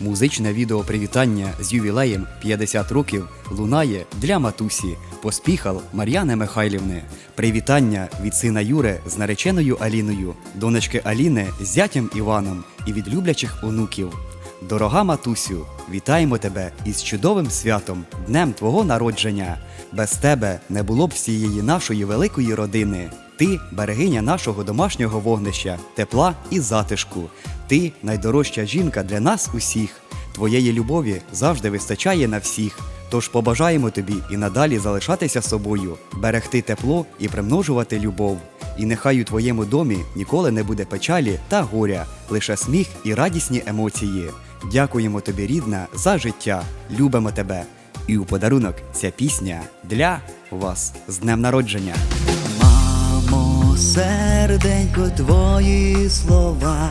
Музичне відео привітання з ювілеєм 50 років лунає для матусі Поспіхал Мар'яни Михайлівни. Привітання від сина Юри з нареченою Аліною, донечки Аліни з зятям Іваном і від люблячих онуків. Дорога матусю, вітаємо тебе із чудовим святом, днем твого народження. Без тебе не було б всієї нашої великої родини. Ти берегиня нашого домашнього вогнища, тепла і затишку. Ти найдорожча жінка для нас усіх. Твоєї любові завжди вистачає на всіх. Тож побажаємо тобі і надалі залишатися собою, берегти тепло і примножувати любов. І нехай у твоєму домі ніколи не буде печалі та горя, лише сміх і радісні емоції. Дякуємо тобі, рідна, за життя. Любимо тебе. І у подарунок ця пісня для вас з днем народження. Мамо, серденько, твої слова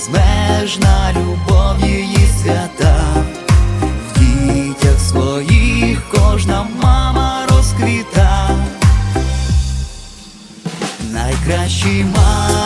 безмежна, любов її свята, в дітях своїх кожна мама розквіта. найкращий мамі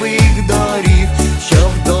кривих доріг, щоб до.